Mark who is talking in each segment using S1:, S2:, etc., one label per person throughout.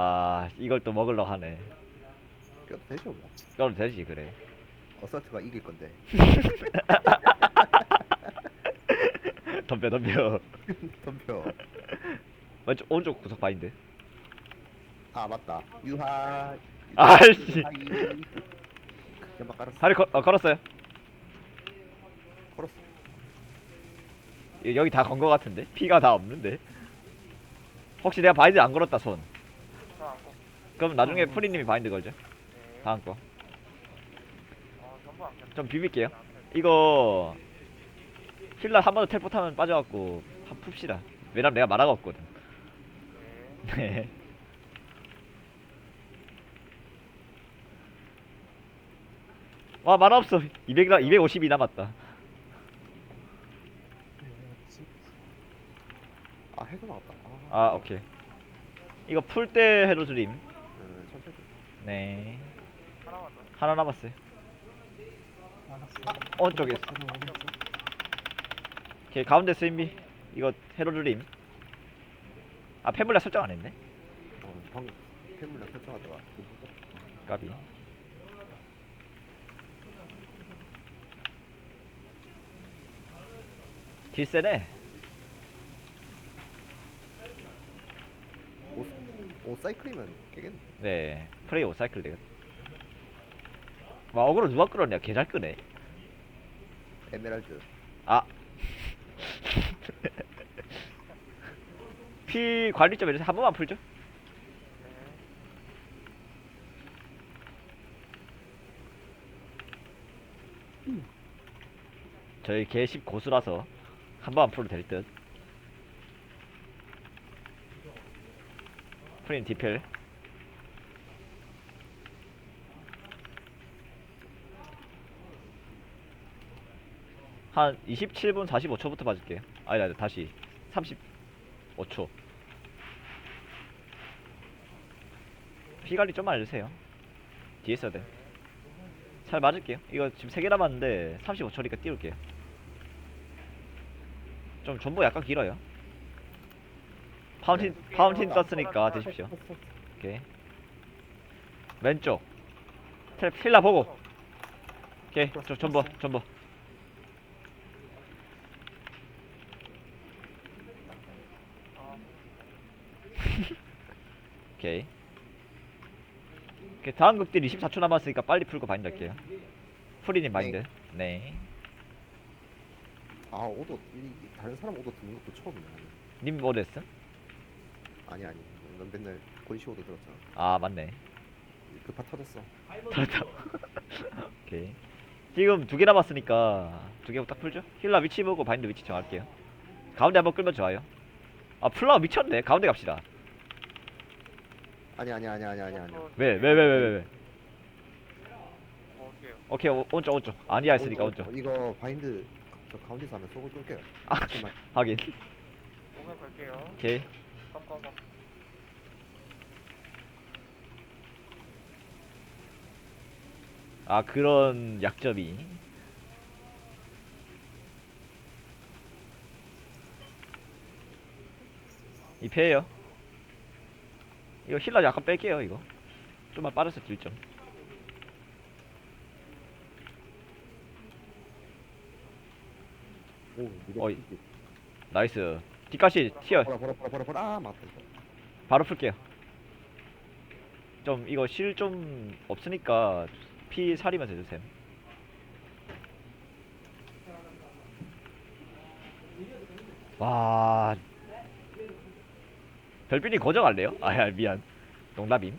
S1: 아 이걸 또 먹으려 하네
S2: 껴도 되죠 뭐.
S1: 그럼 되지 그래
S2: 어서트가 이길 건데.
S1: 덤벼 덤벼
S2: 덤벼.
S1: 왼쪽 오른쪽 구석 바인드
S2: 아 맞다. 유하.
S1: 아이씨.
S2: 유하이. 연막 깔았어.
S1: 다리 걸, 어, 걸었어요
S2: 걸었어.
S1: 여- 여기 다 건 거 같은데 피가 다 없는데 혹시 내가 바인드 안 걸었다 손
S3: 저안 거.
S1: 그럼 나중에 프리님이 바인드 걸죠
S3: 네.
S1: 다음 거
S3: 어, 전부 안 꼈어.
S1: 좀 비빌게요 이거 힐러 한번 더 텔포 타면 빠져갖고 한 풉시다 왜냐면 내가 만화가 없거든
S3: 네.
S1: 네 와 만화 없어 200, 250이 남았다
S2: 아 해도 나왔다. 아.
S1: 아 오케이 이거 풀 때 해도 드림. 네.
S3: 하나
S1: 남았어요. 오른쪽에 있어 오케이 가운데 스인비. 이거 해로 드림. 아 팬물라 설정 안 했네.
S2: 어, 방금 팬물량 설정하다가
S1: 까비. 딜세네
S2: 오, 오 사이클이면 깨겠네.
S1: 네 프레이 오사이클 되겠다 와 어그로 누가 끌었냐 개 잘 끄네
S2: 에메랄드.
S1: 아. 피 관리점에서 한 번만 풀죠.
S3: 네.
S1: 저희 개십 고수라서 한 번만 풀어도 될 듯. 프린 디펠. 한 27분 45초부터 맞을게요. 아니, 아니, 다시 35초. 피 관리 좀만 알려주세요. 뒤에 있어야 돼. 잘 맞을게요. 이거 지금 3개 남았는데 35초니까 띄울게요. 좀 전부 약간 길어요. 파운틴 파운틴 떴으니까 드십시오. 오케이. 왼쪽. 텔 필라 보고. 오케이. 저 전부.
S3: 어,
S1: 오케이. 오케이. 다음 극딜 24초 남았으니까 빨리 풀고 바인드 할게요. 프리님 바인드. 네.
S2: 아 오도 이, 다른 사람 오도 듣는 것도 처음이야.
S1: 님 뭐 됐어?
S2: 아니 아니. 넌 맨날 권시 오도 들었잖아.
S1: 아 맞네.
S2: 급파 터졌어.
S1: 잘했다. 오케이. 지금 두 개 남았으니까 두 개 딱 풀죠? 힐라 위치 보고 바인드 위치 정할게요. 가운데 한번 끌면 좋아요. 아 플라워 미쳤네. 가운데 갑시다.
S2: 아니 아니 아니 아니 아니 아니.
S3: 저-
S1: 왜왜 왜 왜 왜 왜?
S3: 어, 어게요.
S1: 오케이 오, 오른쪽 오른쪽. 아니야 했으니까
S2: 오른쪽. 이거 바인드 저 가운데서 하면 속을 뚫게요.
S1: 아
S2: 잠깐만.
S1: 하긴.
S3: 갈게요.
S1: 오케이.
S3: 깜깜깜.
S1: 아 그런 약점이. 이 패예요. 이거 힐러 약간 뺄게요 이거. 좀만 빠르서 딜점.
S2: 오 이거
S1: 어이. 나이스. 뒷가시 튀어.
S2: 보라 보라 보라 보라 보라 아 맞다 이거.
S1: 바로 풀게요. 좀 이거 실 좀 없으니까 피 살이면서 해주세요. 와. 별빈이 고정할래요? 아야 미안. 농담임.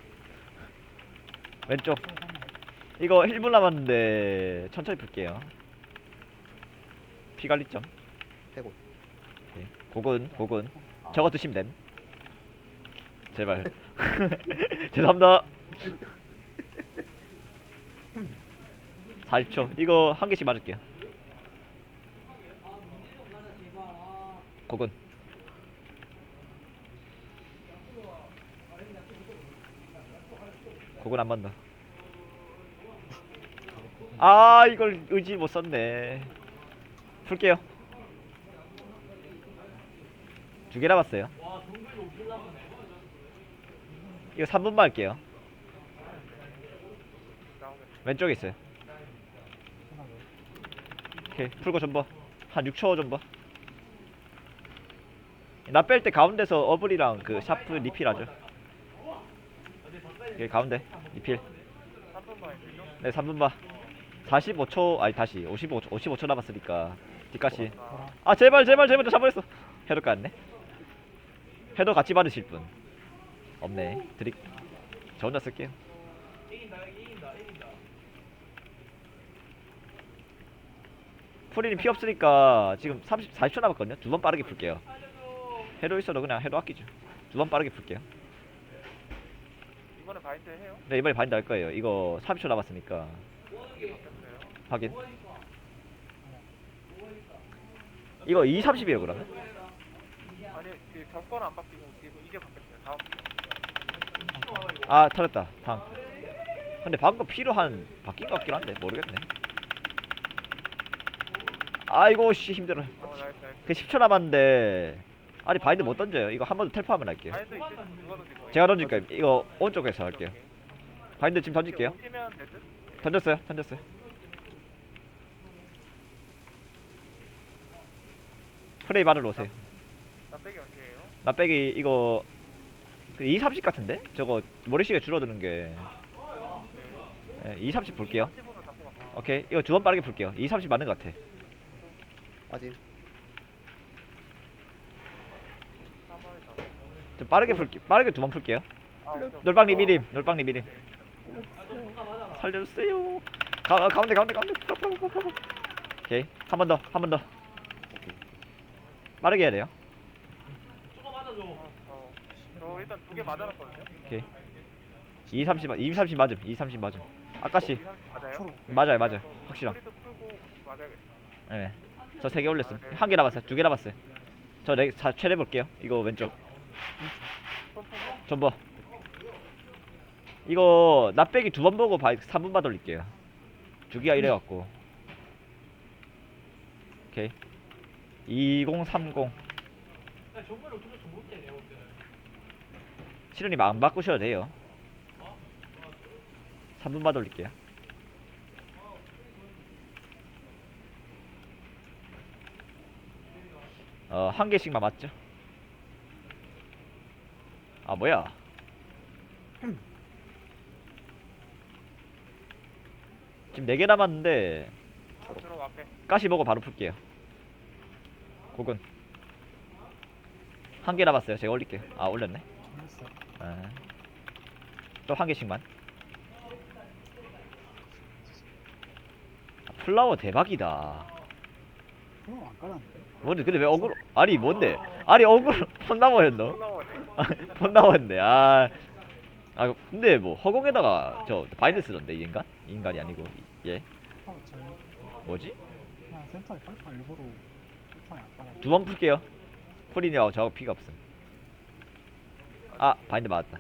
S1: 왼쪽. 이거 1분 남았는데 천천히 풀게요. 피 관리점.
S2: 해골.
S1: 고군 고군. 저거 드시면 됨. 제발. 죄송합니다. 40초. 이거 한 개씩 맞을게요. 고군. 고군 한번 더. 아, 이걸 의지 못 썼네. 풀게요. 두 개 남았어요. 이거 3분만 할게요. 왼쪽에 있어요. 오케이 풀고 전버 한 6초 전버. 나 뺄 때 가운데서 어블이랑 그 샤프 리필 하죠. 여기 가운데 리필.
S3: 3분만 있죠?
S1: 네 3분 봐. 45초 아니 다시 55초 55초 남았으니까 뒷가시. 아 제발 제발 제발 저 잡아냈어. 해도 깠네. 해도 같이 받으실 분 없네. 드릭 저 혼자 쓸게요. 프리는 피 없으니까 지금 30 40초 남았거든요. 두 번 빠르게 풀게요. 해도 있어도 그냥 해도 아끼죠. 두 번 빠르게 풀게요.
S3: 이번에 바인드 해요?
S1: 네 이번에 바인드 할 거예요. 이거 30초 남았으니까. 확인. 이거 2 30이에요 그러면?
S3: 아니, 그 격권 안 바뀌고 이게, 이게 바뀌었어요. 다음.
S1: 아 털렸다. 다음 근데 방금 피로 한 바뀐 것 같긴 한데 모르겠네. 아이고 씨 힘들어.
S3: 어, 나이스, 나이스.
S1: 그 10초 남았는데 아니 바인드 못 던져요. 이거 한 번 더 텔파하면 할게요.
S3: 바인드 이제 누가 던질 거예요?
S1: 제가 던질게요? 이거 오른쪽에서 할게요. 바인드 지금 던질게요.
S3: 오시면 되듯?
S1: 던졌어요 던졌어요. 프레이 받으러 오세요.
S3: 나 빼기 언제예요?
S1: 나 빼기 이거 그 2 30 같은데? 저거 머리시계 줄어드는 게
S3: 네.
S1: 2 30 볼게요
S3: 10분으로 잡고 갈게요.
S1: 오케이 이거 두 번 빠르게 풀게요 2 30 맞는 것 같아
S2: 빠짐.
S3: 한 번에 잡고.
S1: 좀 빠르게 풀게 빠르게 두 번 풀게요.
S3: 아, 오케이, 오케이.
S1: 놀빵님 미림, 놀빵님 미림. 살려주세요. 가 가운데 가운데 가운데. 오케이 한 번 더, 한 번 더. 빠르게 해야 돼요.
S3: 저 일단 두 개 맞아놨거든요.
S1: 오케이. 2 30 2 30 맞음, 2 30 맞음. 아까씨
S3: 맞아요?
S1: 맞아요, 맞아요. 확실함.
S3: 소리도 풀고 맞아야겠다.
S1: 네. 저 세 개 올렸음. 한 개 남았어요. 두 개 남았어요. 저네 자, 최대 볼게요. 이거 왼쪽.
S3: 손.
S1: 전버. 이거 나 빼기 두 번 보고 바, 3분만 돌릴게요. 두 개가 이래 갖고. 오케이. 2030. 실은님 안 바꾸셔도 돼요. 3분만 돌릴게요. 어, 한 개씩만 맞죠? 아, 뭐야? 지금 4개 남았는데
S3: 들어 앞에.
S1: 가시 보고 바로 풀게요. 곡은 한개 남았어요. 제가 올릴게요. 아 올렸네. 아. 또한 개씩만. 아, 플라워 대박이다.
S4: 그럼 안 깔았는데.
S1: 뭔데 근데 왜 어그로? 아니 뭔데? 아니 어그로 폰 나머였노?
S3: 올라오네.
S1: 폰 나머였네. 아. 아 근데 뭐 허공에다가 저 바인드 쓰던데 이 인간? 이 인간이 아니고 이- 얘
S4: 아, 저
S1: 뭐지?
S4: 그냥 센터에 일부러 센터에 안 깔아.
S1: 두번 풀게요. 풀이냐고 저거 피가 없음. 아 바인드 맞았다.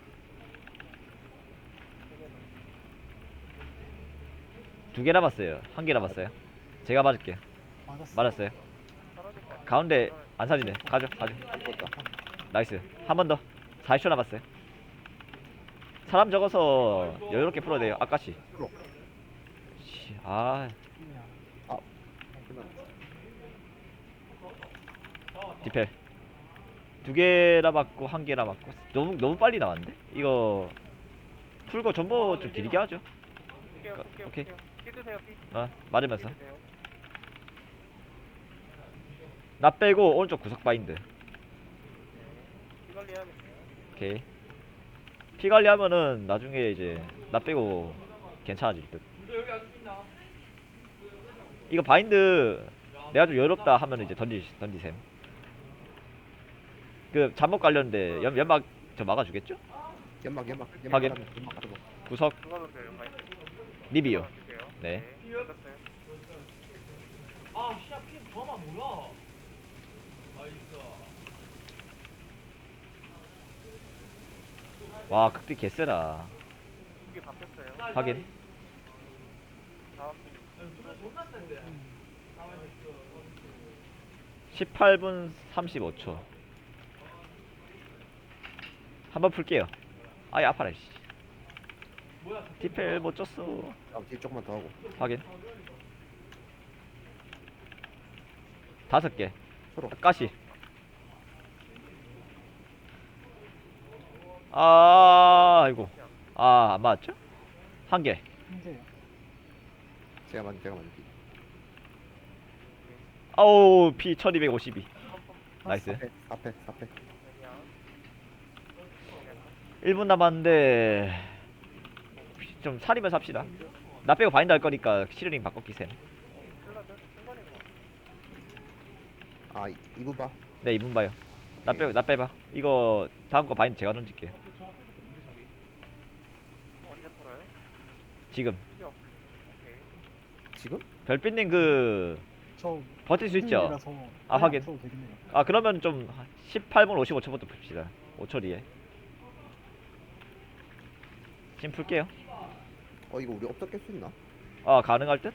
S1: 두 개 남았어요. 한 개 남았어요. 제가 맞을게요.
S4: 맞았어.
S1: 맞았어요. 가운데 안 사지네. 가죠, 가죠. 나이스. 한 번 더. 40초 남았어요. 사람 적어서 여유롭게 풀어야 돼요. 아까시.
S2: 풀어.
S1: 씨, 아,
S2: 끝났다.
S1: 디펠. 두개 남았고 한개 남았고 너무 너무 빨리 나왔는데? 이거 풀고 전부 좀 길게 하죠.
S3: 오케이, 오케이,
S1: 오케이.
S3: 오케이. 피 드세요, 피.
S1: 어, 맞으면서.
S3: 피 드세요.
S1: 나 빼고 오른쪽 구석 바인드.
S3: 피 관리해야겠네요.
S1: 오케이. 피 관리하면은 나중에 이제 나 빼고 괜찮아질 듯. 이거 바인드 내가 좀 여롭다 하면 이제 던지 던지셈. 그 잠복 관련돼 연 연막 저 막아주겠죠?
S2: 연막 연막 연막
S1: 확인.
S2: 연막.
S1: 구석
S3: 누가 던져요, 바인드?
S1: 리비요.
S3: 던질게요.
S1: 네.
S3: 던졌어요.
S1: 와 극비 개쎄다.
S3: 두개 바뀌었어요.
S1: 확인.
S3: 다음
S1: 18분 35초. 한번 풀게요. 아이 아파라 씨 디펠 못 줬어
S2: 아, 딜 조금만 더 하고.
S1: 확인 다섯 개
S2: 서로.
S1: 가시 아 아이고 아 안 맞았죠? 한개
S4: 한개요.
S2: 제가 만 제가 만 딜.
S1: 아우 피 1252 나이스
S2: 앞에 앞에 앞에.
S3: 그냥
S1: 1분 남았는데 좀 살이면서 합시다 나 빼고 바인드 할 거니까 시르링 바꿔 끼셈
S3: 순간이구나.
S2: 아 이- 이분 봐.
S1: 네 2분 봐요 나 빼고 나 빼봐 이거 다음 거 바인드 제가 던질게요? 지금.
S2: 지금?
S1: 별빛님 그
S4: 저
S1: 버틸 수 있죠? 아, 확인.
S4: 되겠네요.
S1: 아 그러면 좀 18분 55초부터 풉시다 5초 뒤에 지금 풀게요
S2: 어 이거 우리 업적 깰수 있나?
S1: 아 가능할 듯?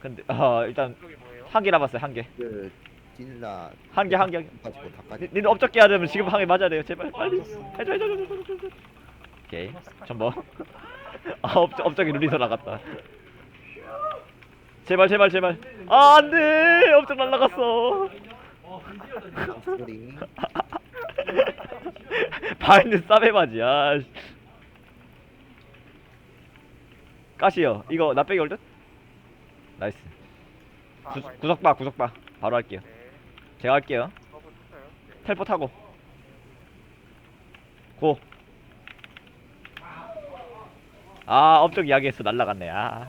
S1: 근데 아 일단
S3: 그게 뭐예요?
S1: 한 개 남았어요 한 개
S2: 그 딜라
S1: 한 개 한개
S2: 가지고 다 까지.
S1: 니는 업적게 하려면 지금 한 개 맞아야 돼요 제발 빨리
S4: 알았어.
S1: 해줘 해줘 해줘 해줘 해줘, 해줘 오케이 전버 아 업적, 업적이 눈이 돌아갔다 제발 제발 제발 아 안돼 업적 날라갔어
S2: 소리.
S1: 바인드 싸매바지 아 씨. 까시요 이거 나 빼기 올 듯? 나이스
S3: 아,
S1: 구,
S3: 많이
S1: 구석바 구석바 바로 할게요
S3: 네.
S1: 제가 할게요.
S3: 네.
S1: 텔포 타고 고. 아 업적 이야기했어 날라갔네 아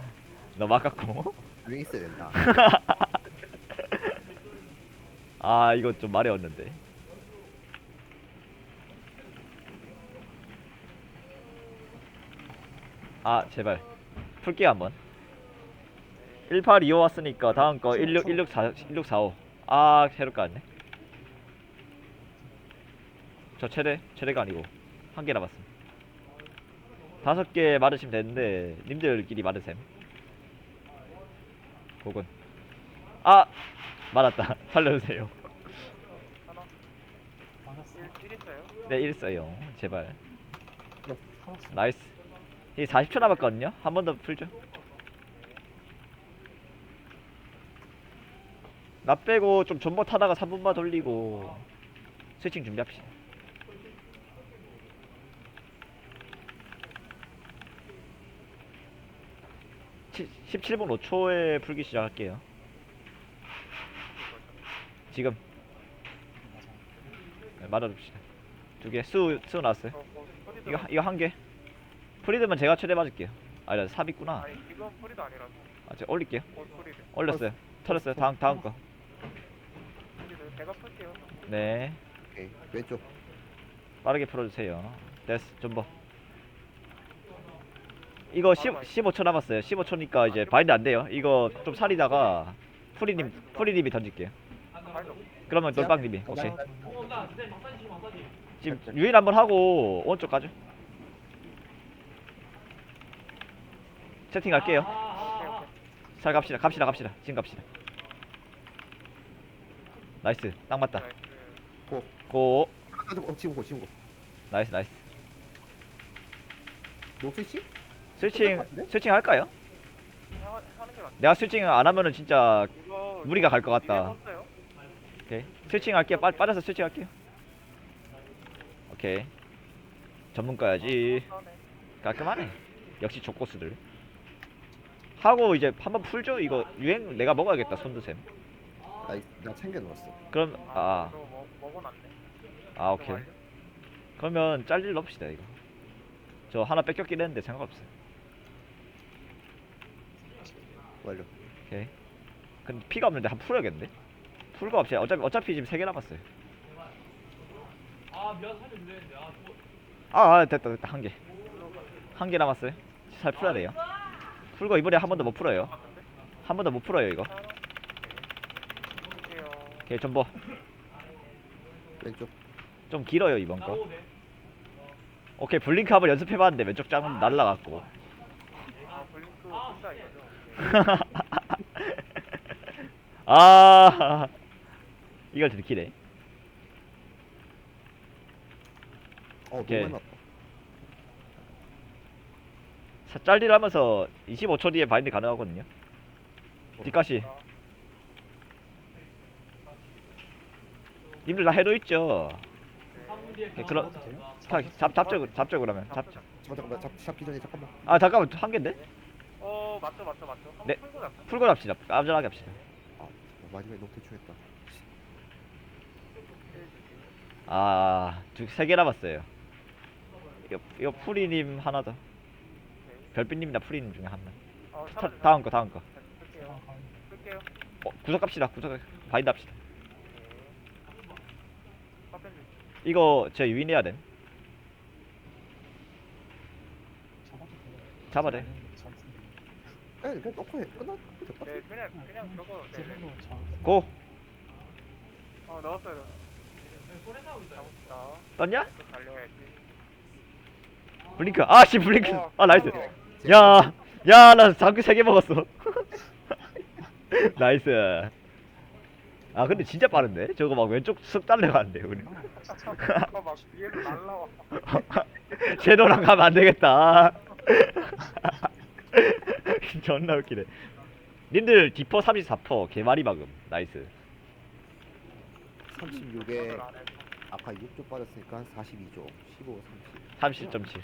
S1: 너무 아깝고
S2: 조용히 있어야 된다.
S1: 아 이거 좀 마려웠는데 아 제발 풀게요 한번. 1825 왔으니까 다음 거 16, 1645 1645 아 새로 까네. 저 최대 최대가 아니고 한 개 남았음. 다섯 개 맞으시면 되는데 님들끼리 맞으셈. 혹은. 아! 맞았다. 살려주세요.
S3: 하나.
S4: 맞았어.
S3: 1, 1 있어요?
S1: 네 일어요. 제발.
S4: 살았어.
S1: 나이스 이 40초 남았거든요. 한 번 더 풀죠. 나 빼고 좀 존버 타다가 3분만 돌리고 스위칭 준비합시다. 치- 17분 5초에 풀기 시작할게요. 지금. 네, 맞아줍시다. 두 개 수 수 나왔어요.
S3: 어, 뭐, 프리드.
S1: 이거 이거 한 개. 프리드면 제가 최대 맞을게요. 아, 나 삽있구나.
S3: 아니, 지금 프리드 아니라서.
S1: 아, 제가 올릴게요.
S3: 곧 프리드.
S1: 올렸어요. 털었어요. 다음 다음 거.
S3: 프리드. 제가 풀게요.
S1: 네.
S2: 오케이 왼쪽.
S1: 빠르게 풀어주세요. 됐어. 존버. 이거 10, 15초 남았어요. 15초니까 이제 바인드 안 돼요. 이거 좀 살리다가 프리님 프리님이 던질게요. 그러면 돌빵님이 오케이.
S2: 네.
S1: 지금 유인 한번 하고 오른쪽 가죠. 채팅.
S3: 오케이, 오케이.
S1: 잘 갑시다. 갑시다. 갑시다. 지금 갑시다. 나이스. 딱 맞다.
S3: 나이스.
S1: 고.
S2: 아, 어 지금 고 지금 고.
S1: 나이스 나이스.
S2: 노 스위치?
S1: 스위칭
S2: 같은데?
S1: 스위칭 할까요? 내가 스위칭 안 하면은 진짜 무리가 갈 것 같다.
S3: 위에 떴어요?
S1: 오케이. 스위칭 할게요. 빠, 빠져서 스위칭 할게요. 오케이. 전문가야지.
S3: 하네.
S1: 깔끔하네. 역시 족고스들. 하고 이제 한번 풀죠. 이거 유행 내가 먹어야겠다. 손드셈.
S2: 나나 챙겨 놓았어.
S1: 그럼 아,
S3: 먹, 먹어놨네.
S1: 아 오케이. 그러면 짤릴 넣읍시다 이거. 저 하나 뺏겼긴 했는데 상관없어요.
S2: 완료.
S1: 오케이. 근데 피가 없는데 한 번 풀어야겠는데? 풀거 없이 어차피 어차피 지금 세 개 남았어요. 아, 아 됐다 됐다 한 개. 한 개 남았어요. 잘 풀어야 돼요. 풀고 이번에 한 번 더 못 풀어요. 한 번 더 못 풀어요 이거. 오케이 전보
S2: 왼쪽.
S1: 좀 길어요 이번 거. 오케이 블링크 한번 연습해봤는데 왼쪽 짱은 날라갔고.
S3: 아, 블링크 진짜 이거죠.
S1: 아 이걸 들키네.
S2: 어
S1: 오케이.
S2: 너무 났다.
S1: 사- 짤딜 하면서 25초 뒤에 바인드 가능하거든요 뒷가시 님들 다 해도 있죠 네, 그럼 자, 잡, 잡죠 잡죠 그러면 잡죠
S2: 잠깐 잠깐만 잡 잡기 전에 잠깐만.
S1: 아 잠깐만 한 개인데?
S3: 어 맞죠 맞죠 맞죠. 한번
S1: 네.
S3: 풀고
S1: 잡시다 깜짝하게 합시다
S2: 아 마지막에 너무 대충했다.
S1: 아두세 개 남았어요 이거, 이거 프리님 하나 더 별빛님이나 프리님 중에 하나
S3: 어
S1: 타,
S3: 잡아주세요.
S1: 다음 거 다음 거
S3: 끌게요. 끌게요.
S1: 어, 구석 갑시다 구석 바인드 합시다. 이거 제 유인해야 됨
S4: 잡아도 쓰네.
S2: 에 그냥 넣고 해. 끝나. 됐다.
S3: 네 그냥 그냥 저거. 네, 네.
S1: 고
S3: 어 넣었어요. 잡읍시다.
S1: 떴냐?
S3: 또 달려야지.
S1: 블링크 아씨 블링크
S3: 어,
S1: 아 나이스
S3: 어,
S1: 야, 야, 나 장기 세개 먹었어. 나이스. 아, 근데 진짜 빠른데? 저거 막 왼쪽 쓱 달려가는데, 우리.
S3: 막 날라와.
S1: 제노랑 가면 안 되겠다. 존나 웃기네. 님들 디퍼 34퍼 개마리 박음. 나이스.
S2: 36에
S3: 안 해.
S2: 아까 6조 빠졌으니까 한 42조 15, 30
S1: 30.7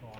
S4: 좋아.